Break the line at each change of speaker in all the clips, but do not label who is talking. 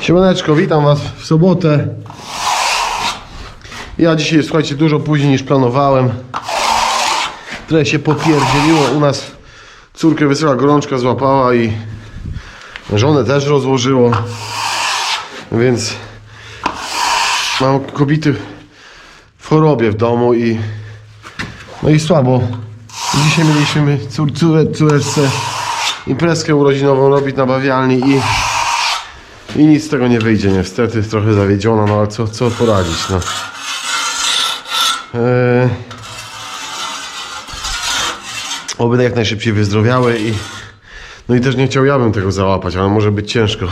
Siemaneczko, witam Was w sobotę. Ja dzisiaj, słuchajcie, dużo później niż planowałem. Trochę się popierdzieliło. U nas córkę wysyła gorączka, złapała i żonę też rozłożyło. Więc mam kobiety w chorobie w domu i no i słabo. Dzisiaj mieliśmy cór, córeczce imprezkę urodzinową robić na bawialni i i nic z tego nie wyjdzie, niestety, trochę zawiedziona, no ale co, co poradzić, no. Eee... Oby jak najszybciej wyzdrowiały i... No i też nie chciał ja bym tego załapać, ale może być ciężko.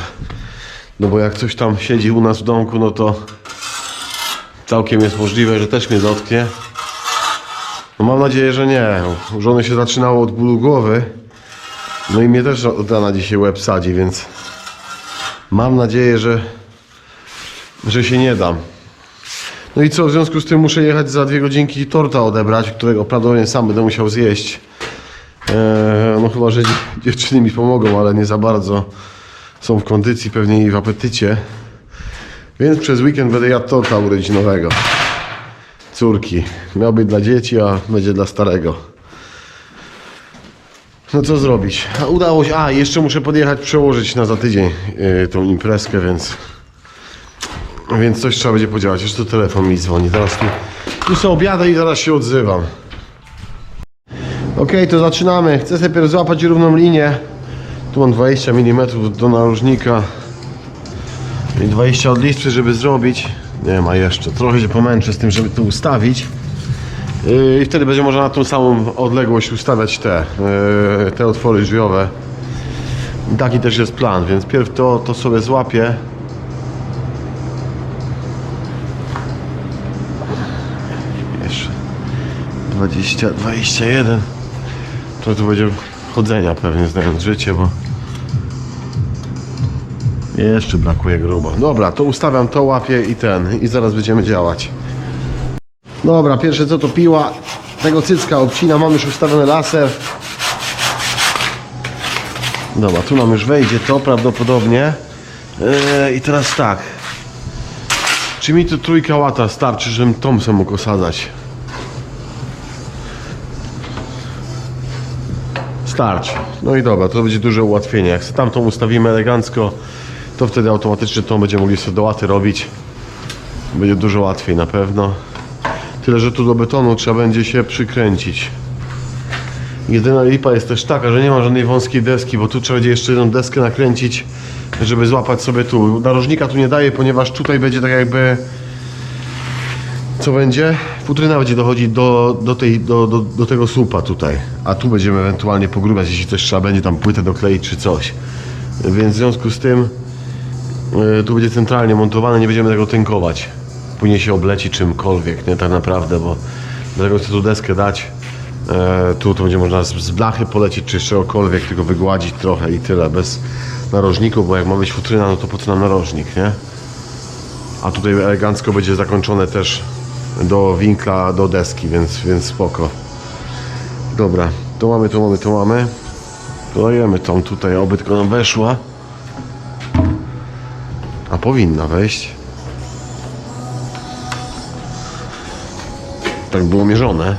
No bo jak coś tam siedzi u nas w domku, no to... Całkiem jest możliwe, że też mnie dotknie. No mam nadzieję, że nie. U żony się zaczynało od bólu głowy. No i mnie też od rana dzisiaj łeb sadzi, więc... Mam nadzieję, że, że się nie dam. No i co, w związku z tym muszę jechać za dwie godzinki torta odebrać, którego prawdopodobnie sam będę musiał zjeść. Eee, no chyba, że dzie- dziewczyny mi pomogą, ale nie za bardzo są w kondycji, pewnie i w apetycie. Więc przez weekend będę jadł torta urodzinowego. Córki. Miał być dla dzieci, a będzie dla starego. No co zrobić? A udało się. A, jeszcze muszę podjechać, przełożyć na za tydzień yy, tą imprezkę, więc. Więc coś trzeba będzie podziałać. Jeszcze telefon mi dzwoni. Teraz tu, tu sobie i zaraz się odzywam. Ok, to zaczynamy. Chcę sobie złapać równą linię. Tu mam 20 mm do narożnika. I 20 od listwy, żeby zrobić. Nie ma jeszcze. Trochę się pomęczę z tym, żeby tu ustawić. Yy, I wtedy będzie można na tą samą odległość ustawiać te, yy, te otwory drzwiowe. Taki też jest plan, więc pierw to, to sobie złapię. Jeszcze 20, 21. To tu będzie chodzenia pewnie, znając życie, bo jeszcze brakuje grubo. Dobra, to ustawiam to, łapię i ten, i zaraz będziemy działać. Dobra, pierwsze co to piła. Tego cycka obcina, mam już ustawiony laser. Dobra, tu nam już wejdzie to prawdopodobnie. Eee, I teraz tak. Czy mi tu trójka łata starczy, żebym Tomsem mógł osadzać? Starczy. No i dobra, to będzie duże ułatwienie. Jak sobie tamtą ustawimy elegancko, to wtedy automatycznie tą będziemy mogli sobie do łaty robić. Będzie dużo łatwiej na pewno. Tyle, że tu do betonu trzeba będzie się przykręcić. Jedyna lipa jest też taka, że nie ma żadnej wąskiej deski, bo tu trzeba będzie jeszcze jedną deskę nakręcić, żeby złapać sobie tu. Narożnika tu nie daje, ponieważ tutaj będzie tak jakby... Co będzie? Futryna będzie dochodzić do, do, tej, do, do, do tego słupa tutaj. A tu będziemy ewentualnie pogrubiać, jeśli coś trzeba będzie tam płytę dokleić czy coś. Więc w związku z tym yy, tu będzie centralnie montowane, nie będziemy tego tynkować. Później się obleci czymkolwiek, nie tak naprawdę, bo dlatego chcę tu deskę dać. E, tu to będzie można z, z blachy polecieć czy czegokolwiek, tylko wygładzić trochę i tyle, bez narożników, bo jak ma być futryna, no to po co nam narożnik, nie? A tutaj elegancko będzie zakończone też do winkla, do deski, więc, więc spoko. Dobra, to mamy, to mamy, to mamy. Dodajemy tą tutaj, oby tylko nam weszła. A powinna wejść. Tak było mierzone.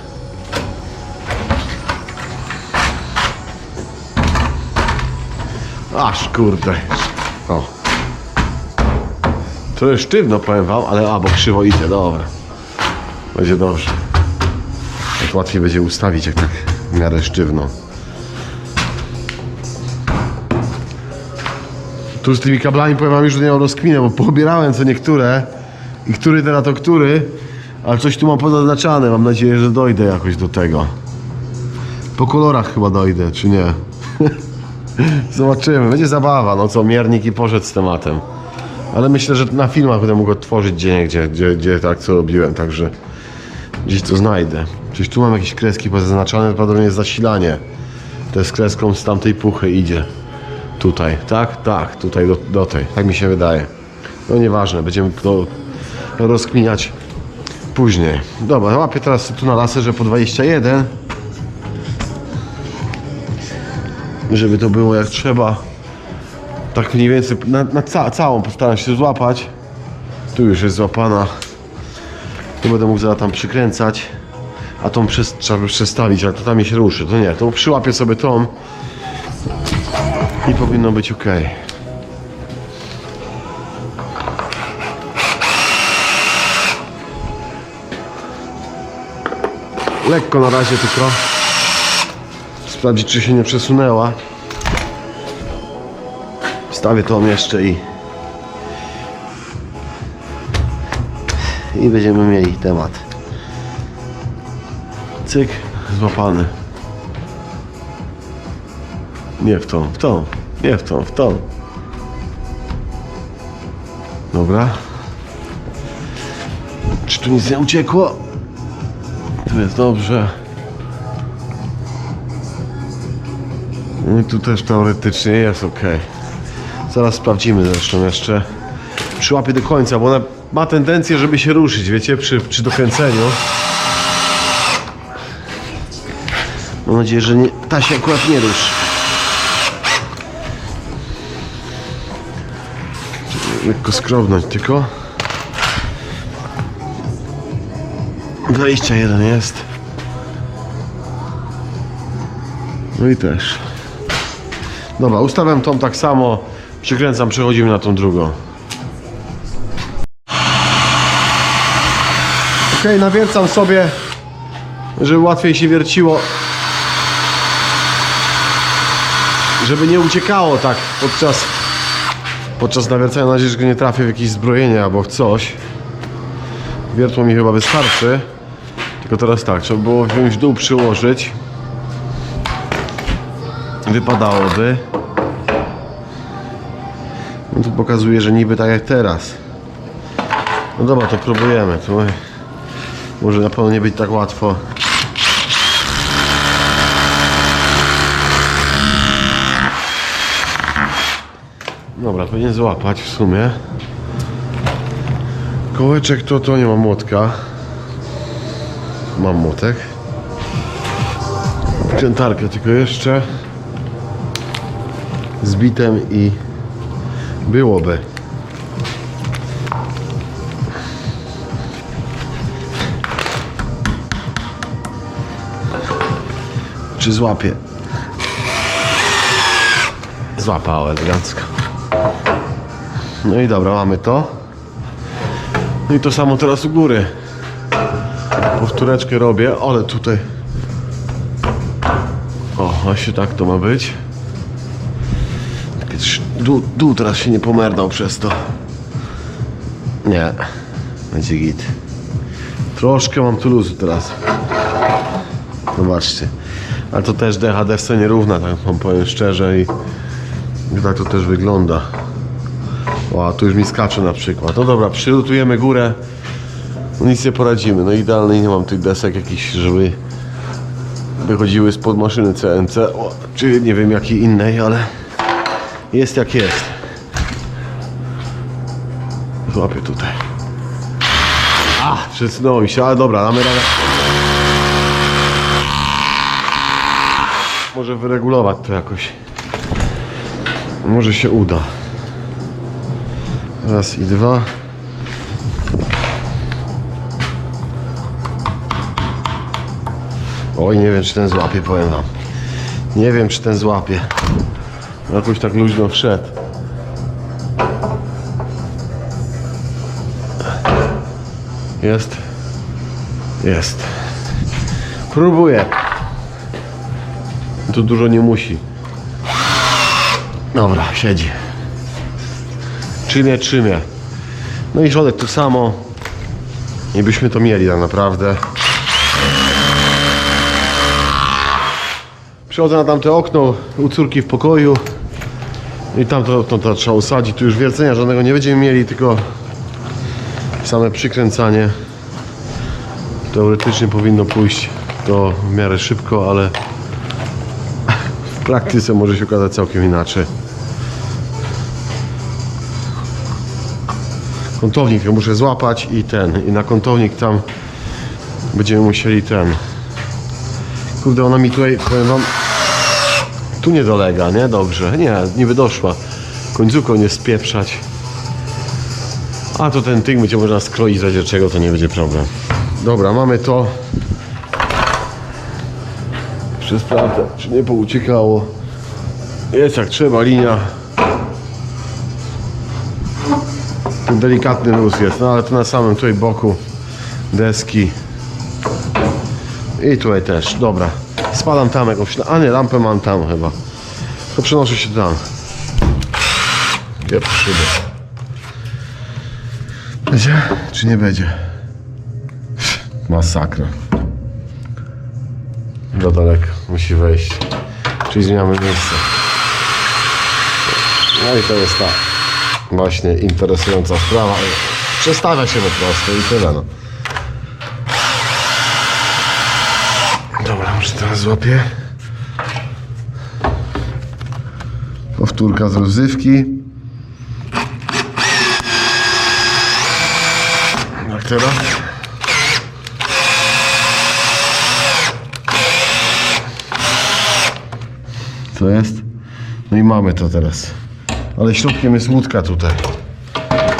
Aż kurde. O. To jest sztywno, powiem wam, ale a, bo krzywo idzie, dobra. Będzie dobrze. Tak łatwiej będzie ustawić, jak tak w miarę sztywno. Tu z tymi kablami powiem wam już, nie mam rozkminę, bo poobierałem co niektóre i który teraz to który, ale coś tu mam pozaznaczane, mam nadzieję, że dojdę jakoś do tego. Po kolorach chyba dojdę, czy nie? Zobaczymy, będzie zabawa, no co, miernik i poszedł z tematem. Ale myślę, że na filmach będę mógł odtworzyć gdzie, gdzie, gdzie, gdzie tak co robiłem, także gdzieś to znajdę. Przecież tu mam jakieś kreski pozaznaczane, prawdopodobnie zasilanie. To jest kreską z tamtej puchy idzie. Tutaj, tak? Tak, tutaj do, do tej. Tak mi się wydaje. No nieważne, będziemy to rozkminiać później. Dobra, łapię teraz tu na laserze po 21. Żeby to było jak trzeba. Tak mniej więcej na, na ca całą postaram się złapać. Tu już jest złapana. Tu będę mógł zaraz tam przykręcać. A tą przez, trzeba przestawić, ale to tam się ruszy. To nie, to przyłapię sobie tą. I powinno być ok. Lekko na razie tylko. Sprawdzić czy się nie przesunęła. Wstawię tą jeszcze i i będziemy mieli temat. Cyk, złapany. Nie w tą, w tą, nie w tą, w tą. Dobra. Czy tu nic nie uciekło? Jest dobrze. No i tu też teoretycznie jest ok. Zaraz sprawdzimy zresztą jeszcze. Przyłapię do końca, bo ona ma tendencję, żeby się ruszyć, wiecie, przy, przy dokręceniu. Mam nadzieję, że nie, ta się akurat nie ruszy. Lekko skrobnąć tylko. 21 jest. No i też. Dobra, ustawiam tą tak samo. Przykręcam, przechodzimy na tą drugą. Ok, nawiercam sobie, żeby łatwiej się wierciło. Żeby nie uciekało tak podczas podczas nawiercania. Mam nadzieję, że nie trafię w jakieś zbrojenie albo w coś. Wiertło mi chyba wystarczy. Tylko teraz tak, trzeba było wziąć dół, przyłożyć. Wypadałoby. No tu pokazuje, że niby tak jak teraz. No dobra, to próbujemy. To może na pewno nie być tak łatwo. Dobra, powinien złapać w sumie. Kołeczek to to nie mam młotka. Mam młotek. Krętarkę tylko jeszcze. Z bitem i byłoby. Czy złapie? Złapał elegancko. No i dobra, mamy to. No i to samo teraz u góry. Powtóreczkę robię, ale tutaj. O, właśnie tak to ma być. Dół, dół teraz się nie pomerdał przez to. Nie, będzie git. Troszkę mam tu luzu teraz. Zobaczcie. Ale to też DHD w scenie równa, tak wam powiem szczerze i tak to też wygląda. O, tu już mi skacze na przykład. No dobra, przylutujemy górę. No nic nie poradzimy. No idealnie nie mam tych desek jakichś, żeby wychodziły spod maszyny CNC, o, czy nie wiem jakiej innej, ale jest jak jest. Złapię tutaj. A, przesunęło mi się, ale dobra, damy radę. Może wyregulować to jakoś. Może się uda. Raz i dwa. Oj, nie wiem czy ten złapie, powiem wam. Nie wiem czy ten złapie. Jakoś tak luźno wszedł. Jest. Jest. Próbuję. Tu dużo nie musi. Dobra, siedzi. Trzymie, trzymie. No i środek to samo. I byśmy to mieli tak naprawdę. Przychodzę na tamte okno u córki w pokoju. I tamto okno to trzeba usadzić. Tu już wiercenia żadnego nie będziemy mieli, tylko same przykręcanie. Teoretycznie powinno pójść to w miarę szybko, ale w praktyce może się okazać całkiem inaczej. Kątownik ja muszę złapać i ten. I na kątownik tam będziemy musieli ten. Kurde, ona mi tutaj, powiem wam, tu nie dolega, nie? Dobrze. Nie, niby doszła. końcówką nie spieprzać. A to ten tyk będzie można skroić w razie czego, to nie będzie problem. Dobra, mamy to. Jeszcze sprawdzę, czy nie pouciekało. Jest jak trzeba, linia. Tu delikatny luz jest, no ale to na samym tutaj boku deski. I tutaj też, dobra. Spadam tam jakąś, a nie, lampę mam tam chyba. To przenoszę się tam. Szybę. Będzie? Czy nie będzie? Masakra. Za daleko musi wejść. Czyli zmieniamy miejsce. No i to jest ta właśnie interesująca sprawa. Przestawia się po prostu i tyle no. Dobra, może teraz złapię. Powtórka z rozrywki. Jak teraz? Co jest? No i mamy to teraz. Ale środkiem jest łódka tutaj.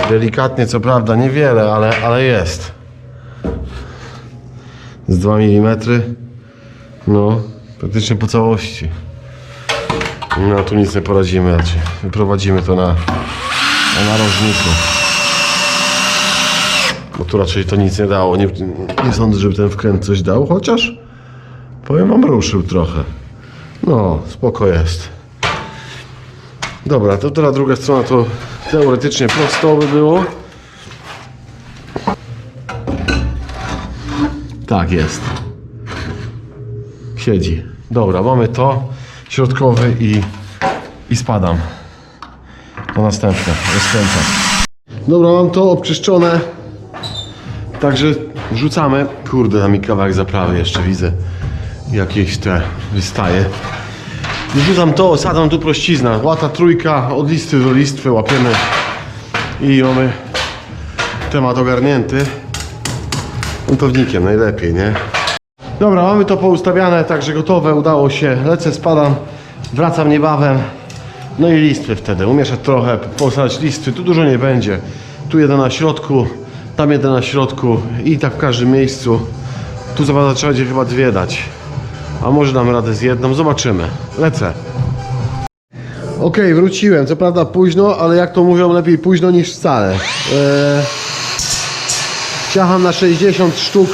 Delikatnie, co prawda, niewiele, ale, ale jest. Z 2 mm. No, praktycznie po całości. No, tu nic nie poradzimy raczej. Wyprowadzimy to na, na narożniku. Bo tu raczej to nic nie dało. Nie, nie sądzę, żeby ten wkręt coś dał, chociaż powiem wam, ruszył trochę. No, spoko jest. Dobra, to teraz druga strona to teoretycznie prosto by było. Tak jest. Siedzi. Dobra, mamy to. Środkowy i, i spadam. To następne. Rozkręcam. Dobra, mam to obczyszczone. Także wrzucamy. Kurde, na mi kawałek zaprawy jeszcze widzę. Jakieś te wystaje. Wrzucam to, osadzam tu prościzna. Łata trójka, od listy do listwy łapiemy. I mamy temat ogarnięty. Montownikiem najlepiej, nie? Dobra, mamy to poustawiane, także gotowe, udało się. Lecę, spadam, wracam niebawem. No i listwy wtedy. Umieszać trochę, posadzić listwy. Tu dużo nie będzie. Tu jeden na środku, tam jeden na środku i tak w każdym miejscu. Tu za trzeba będzie chyba dwie dać. A może damy radę z jedną, zobaczymy. Lecę. Okej, wróciłem. Co prawda późno, ale jak to mówią, lepiej późno niż wcale. Eee, ciacham na 60 sztuk.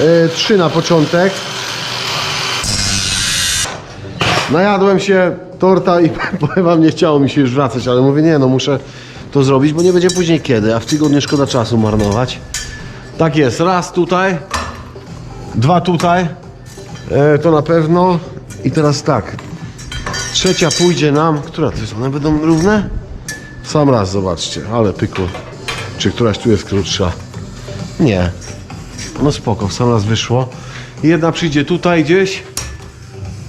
Eee, 3 na początek. Najadłem się torta i powiem wam, nie chciało mi się już wracać, ale mówię, nie no, muszę to zrobić, bo nie będzie później kiedy, a w tygodniu szkoda czasu marnować. Tak jest, raz tutaj, dwa tutaj, e, to na pewno. I teraz tak, trzecia pójdzie nam, która to jest, one będą równe? Sam raz, zobaczcie, ale pykło. Czy któraś tu jest krótsza? Nie. No spoko, sam raz wyszło. Jedna przyjdzie tutaj gdzieś,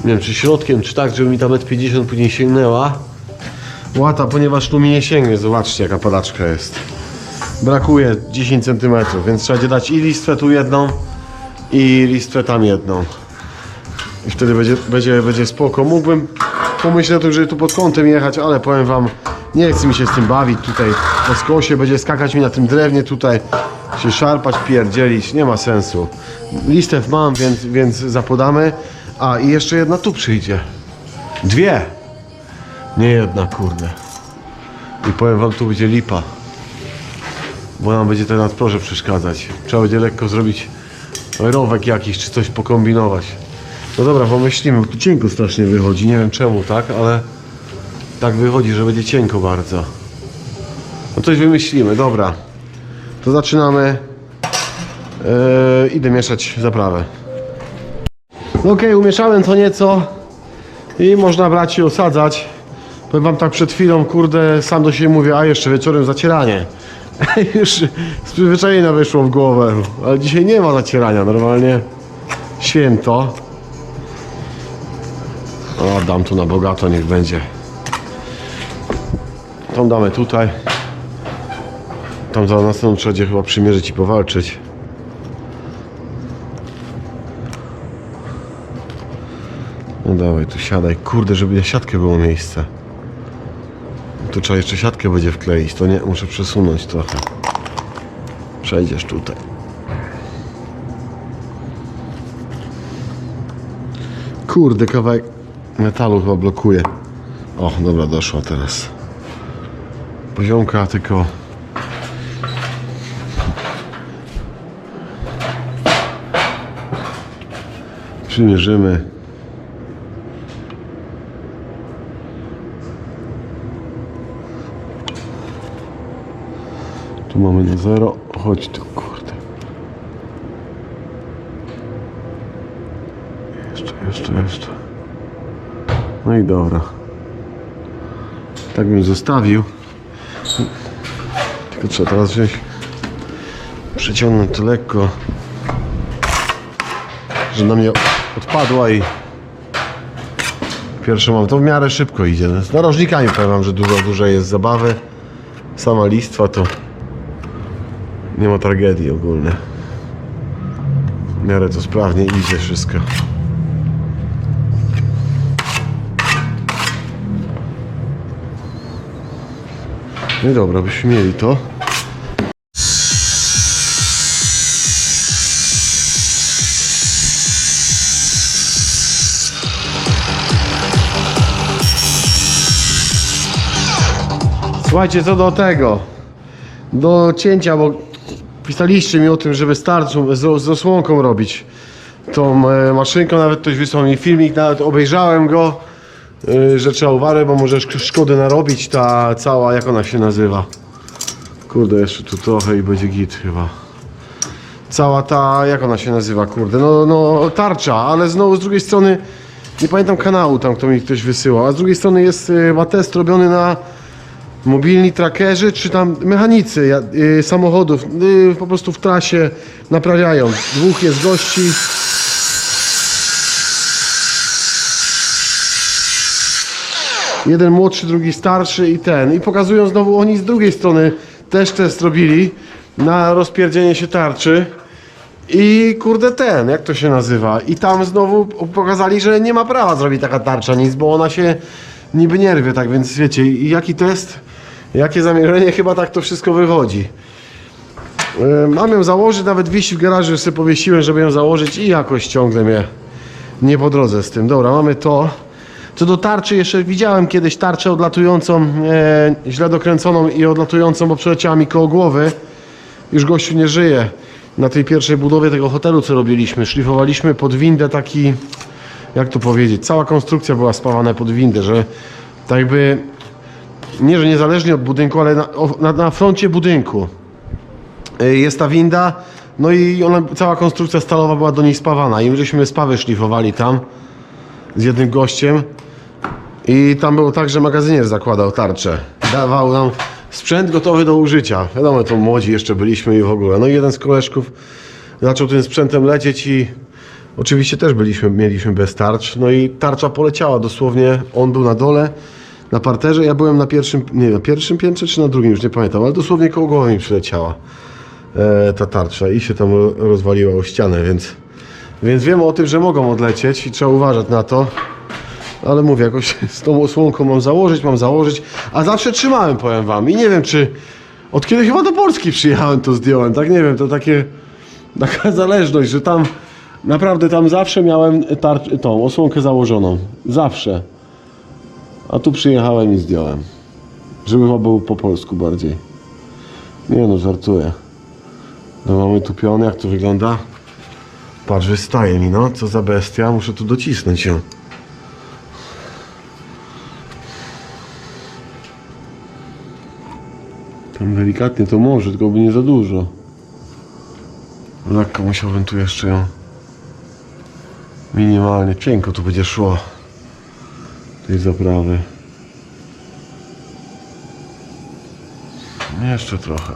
nie wiem czy środkiem, czy tak, żeby mi ta 1,50 m później sięgnęła. Łata, ponieważ tu mi nie sięgnie, zobaczcie jaka padaczka jest. Brakuje 10 cm, więc trzeba będzie dać i listwę tu jedną i listwę tam jedną. I wtedy będzie, będzie, będzie spoko. Mógłbym pomyśleć o tym, żeby tu pod kątem jechać, ale powiem wam, nie chce mi się z tym bawić tutaj po skosie, będzie skakać mi na tym drewnie tutaj, się szarpać, pierdzielić, nie ma sensu. Listew mam, więc, więc zapodamy. A i jeszcze jedna tu przyjdzie. Dwie. Nie jedna, kurde. I powiem wam, tu będzie lipa. Bo nam będzie ten nadproże przeszkadzać. Trzeba będzie lekko zrobić rowek jakiś, czy coś pokombinować. No dobra, pomyślimy, bo tu cienko strasznie wychodzi. Nie wiem czemu, tak, ale tak wychodzi, że będzie cienko bardzo. No coś wymyślimy, dobra. To zaczynamy. Yy, idę mieszać zaprawę. No okej, umieszałem to nieco i można brać i osadzać. Powiem wam tak przed chwilą, kurde, sam do siebie mówię, a jeszcze wieczorem zacieranie. Już z przyzwyczajenia wyszło w głowę, ale dzisiaj nie ma zacierania, normalnie święto. O, dam tu na bogato, niech będzie. Tą damy tutaj. Tam za następną trzeba będzie chyba przymierzyć i powalczyć. No dawaj, tu siadaj. Kurde, żeby na siatkę było miejsce. Tu trzeba jeszcze siatkę będzie wkleić, to nie, muszę przesunąć trochę. Przejdziesz tutaj. Kurde, kawałek metalu chyba blokuje. O, dobra, doszła teraz. Poziomka tylko... Przymierzymy. Tu mamy na zero. Chodź tu, kurde. Jeszcze, jeszcze, jeszcze. No i dobra. Tak bym zostawił. Tylko trzeba teraz wziąć, przeciągnąć to lekko, że na mnie odpadła i pierwsze mam. To w miarę szybko idzie. Z narożnikami powiem wam, że dużo, dużo jest zabawy. Sama listwa to nie ma tragedii ogólnie. W miarę to sprawnie idzie wszystko. No i dobra, byśmy mieli to. Słuchajcie, co do tego, do cięcia, bo pisaliście mi o tym, żeby starczą z, z osłonką robić tą e, maszynką, nawet ktoś wysłał mi filmik, nawet obejrzałem go, e, że trzeba uważać, bo może szk- szkody narobić ta cała, jak ona się nazywa. Kurde, jeszcze tu trochę i będzie git chyba. Cała ta, jak ona się nazywa, kurde, no, no tarcza, ale znowu z drugiej strony, nie pamiętam kanału tam, kto mi ktoś wysyłał, a z drugiej strony jest e, chyba test robiony na mobilni trackerzy, czy tam mechanicy y, samochodów y, po prostu w trasie naprawiają. Dwóch jest gości. Jeden młodszy, drugi starszy i ten. I pokazują znowu oni z drugiej strony też test robili na rozpierdzienie się tarczy. I kurde ten, jak to się nazywa? I tam znowu pokazali, że nie ma prawa zrobić taka tarcza nic, bo ona się niby nie rwie, tak więc wiecie, jaki test, jakie zamierzenie, chyba tak to wszystko wychodzi. Yy, Mam ją założyć, nawet wisi w garażu, już sobie powiesiłem, żeby ją założyć i jakoś ciągle mnie nie po drodze z tym. Dobra, mamy to. Co do tarczy, jeszcze widziałem kiedyś tarczę odlatującą, e, źle dokręconą i odlatującą, bo przeleciała mi koło głowy. Już gościu nie żyje. Na tej pierwszej budowie tego hotelu, co robiliśmy, szlifowaliśmy pod windę taki, jak to powiedzieć, cała konstrukcja była spawana pod windę, że tak jakby, nie, że niezależnie od budynku, ale na, na, na froncie budynku y, jest ta winda, no i ona, cała konstrukcja stalowa była do niej spawana i my żeśmy spawy szlifowali tam z jednym gościem i tam było tak, że magazynier zakładał tarczę. Dawał nam sprzęt gotowy do użycia. Wiadomo, to młodzi jeszcze byliśmy i w ogóle. No i jeden z koleżków zaczął tym sprzętem lecieć i oczywiście też byliśmy, mieliśmy bez tarcz. No i tarcza poleciała dosłownie. On był na dole, na parterze, ja byłem na pierwszym, nie na pierwszym piętrze czy na drugim, już nie pamiętam, ale dosłownie koło głowy mi przyleciała e, ta tarcza i się tam ro- rozwaliła o ścianę, więc, więc wiem o tym, że mogą odlecieć i trzeba uważać na to. Ale mówię, jakoś z tą osłonką mam założyć, mam założyć, a zawsze trzymałem, powiem wam. I nie wiem, czy od kiedy chyba do Polski przyjechałem, to zdjąłem, tak nie wiem, to takie, taka zależność, że tam naprawdę tam zawsze miałem tą osłonkę założoną. Zawsze. A tu przyjechałem i zdjąłem. Żeby chyba było po polsku bardziej. Nie no, żartuję. No mamy tu pion, jak to wygląda? Patrz, wystaje mi, no. Co za bestia, muszę tu docisnąć ją. Tam delikatnie to może, tylko by nie za dużo. Lekko musiałbym tu jeszcze ją minimalnie, cienko tu będzie szło tej zaprawy. Jeszcze trochę.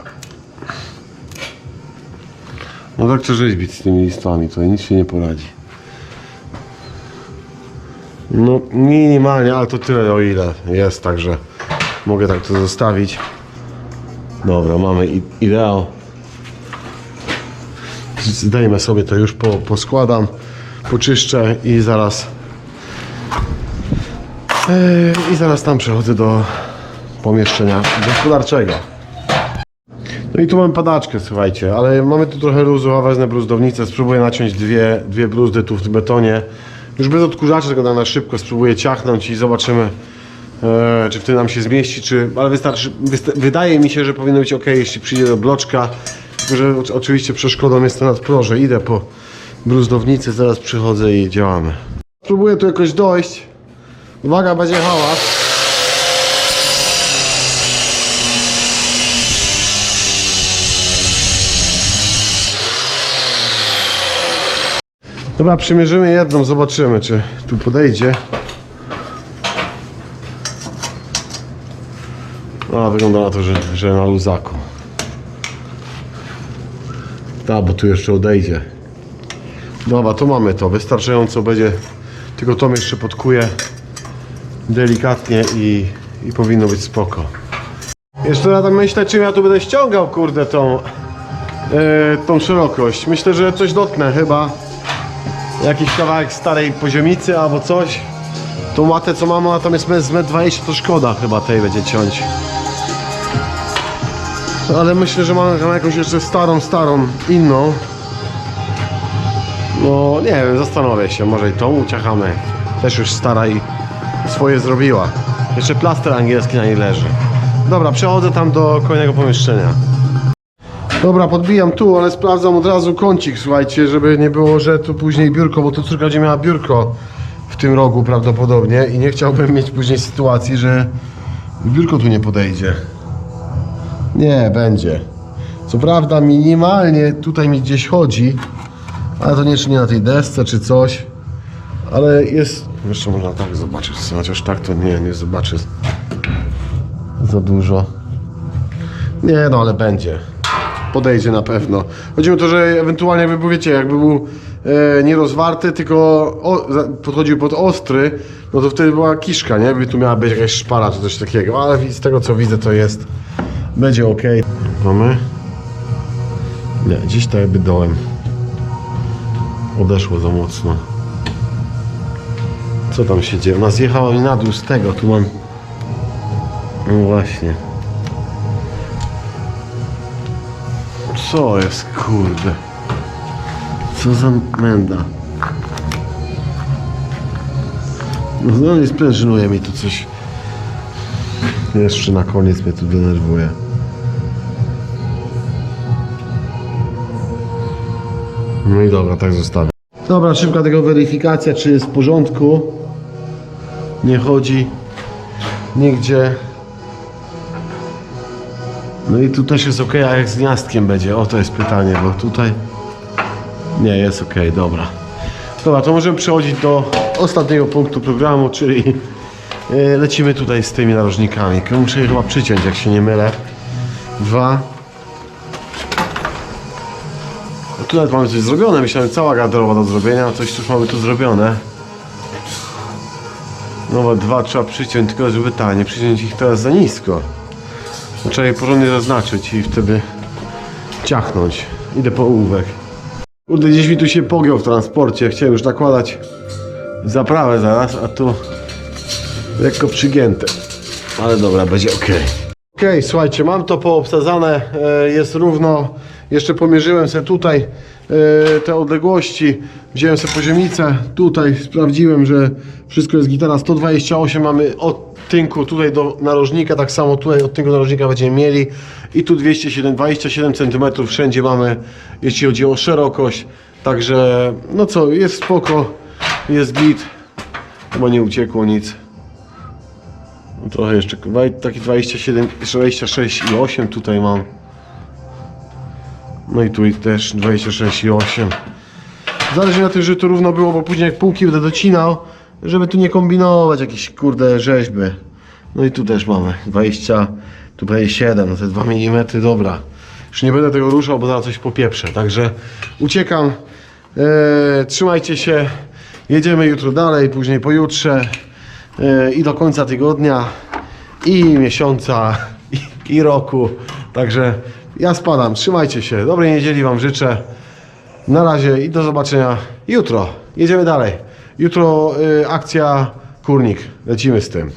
No tak chcę rzeźbić z tymi listami, to nic się nie poradzi. No minimalnie, ale to tyle o ile jest, także mogę tak to zostawić. Dobra, mamy ideał. Zdejmę sobie to już, po, poskładam, poczyszczę i zaraz i zaraz tam przechodzę do pomieszczenia gospodarczego. No i tu mamy padaczkę, słuchajcie, ale mamy tu trochę luzu, a wezmę spróbuję naciąć dwie, dwie bruzdy tu w betonie. Już bez odkurzacza, tylko na szybko spróbuję ciachnąć i zobaczymy, e, czy wtedy nam się zmieści, czy... Ale wystarczy, wysta- wydaje mi się, że powinno być ok, jeśli przyjdzie do bloczka. Tylko, że oczywiście przeszkodą jest to nadproże. Idę po bruzdownicy, zaraz przychodzę i działamy. Spróbuję tu jakoś dojść. Uwaga, będzie hałas. Dobra, przymierzymy jedną, zobaczymy, czy tu podejdzie. A, wygląda na to, że, że na luzaku. Tak, bo tu jeszcze odejdzie. Dobra, to mamy to. Wystarczająco będzie. Tylko to jeszcze podkuję delikatnie i, i powinno być spoko. Jeszcze ja tak myślę, czym ja tu będę ściągał, kurde, tą, e, tą szerokość. Myślę, że coś dotknę chyba. Jakiś kawałek starej poziomicy albo coś. Tą matę co mam, ona tam jest z 1,20 to szkoda chyba tej będzie ciąć. Ale myślę, że mam jakąś jeszcze starą, starą, inną. No nie wiem, zastanowię się, może i tą uciachamy. Też już stara i swoje zrobiła. Jeszcze plaster angielski na niej leży. Dobra, przechodzę tam do kolejnego pomieszczenia. Dobra, podbijam tu, ale sprawdzam od razu kącik, słuchajcie, żeby nie było, że tu później biurko, bo tu córka będzie miała biurko w tym rogu prawdopodobnie i nie chciałbym mieć później sytuacji, że biurko tu nie podejdzie. Nie, będzie. Co prawda minimalnie tutaj mi gdzieś chodzi, ale to nie czy nie na tej desce czy coś, ale jest... Jeszcze można tak zobaczyć, chociaż tak to nie, nie zobaczy za dużo. Nie, no ale będzie. Podejdzie na pewno. Chodzi o to, że ewentualnie jakby wiecie, jakby był e, nie rozwarty, tylko o, podchodził pod ostry, no to wtedy była kiszka, nie? By tu miała być jakaś szpara czy coś takiego, ale z tego co widzę to jest, będzie ok. Mamy? Nie, dziś tak jakby dołem. Odeszło za mocno. Co tam się dzieje? Ona zjechała mi na dół z tego, tu mam... No właśnie. Co jest, kurde? Co za menda? No znowu sprężynuje mi tu coś. Jeszcze na koniec mnie tu denerwuje. No i dobra, tak zostawię. Dobra, szybka tego weryfikacja, czy jest w porządku. Nie chodzi nigdzie. No i tu też jest ok, a jak z gniazdkiem będzie? O, to jest pytanie, bo tutaj... Nie, jest ok, dobra. Dobra, to możemy przechodzić do ostatniego punktu programu, czyli e, lecimy tutaj z tymi narożnikami. Muszę je chyba przyciąć, jak się nie mylę. Dwa. No tu nawet mamy coś zrobione, myślałem, cała garderoba do zrobienia, coś już mamy tu zrobione. No bo dwa trzeba przyciąć, tylko żeby ta, nie przyciąć ich teraz za nisko. No, Trzeba je porządnie zaznaczyć i wtedy ciachnąć. Idę po ołówek. Kurde, gdzieś mi tu się pogiął w transporcie. Chciałem już nakładać zaprawę zaraz, a tu lekko przygięte. Ale dobra, będzie ok. Ok, słuchajcie, mam to poobsadzane, e, jest równo. Jeszcze pomierzyłem sobie tutaj te odległości. Wziąłem sobie poziomicę, tutaj sprawdziłem, że wszystko jest gitara 128. Mamy od tynku tutaj do narożnika, tak samo tutaj od tynku narożnika będziemy mieli. I tu 207, 27 cm wszędzie mamy, jeśli chodzi o szerokość. Także, no co, jest spoko, jest git. Chyba nie uciekło nic. No Trochę jeszcze, taki 27, 26 i 8 tutaj mam. No i tu też 26 i 8. Zależy na tym, że to równo było, bo później jak półki będę docinał, żeby tu nie kombinować jakieś kurde rzeźby. No i tu też mamy 20, tu 27, no te 2 mm, dobra. Już nie będę tego ruszał, bo zaraz coś popieprzę. Także uciekam. Eee, trzymajcie się. Jedziemy jutro dalej, później pojutrze e, i do końca tygodnia i miesiąca i, i roku. Także ja spadam. Trzymajcie się. Dobrej niedzieli Wam życzę. Na razie i do zobaczenia jutro. Jedziemy dalej. Jutro y, akcja Kurnik. Lecimy z tym.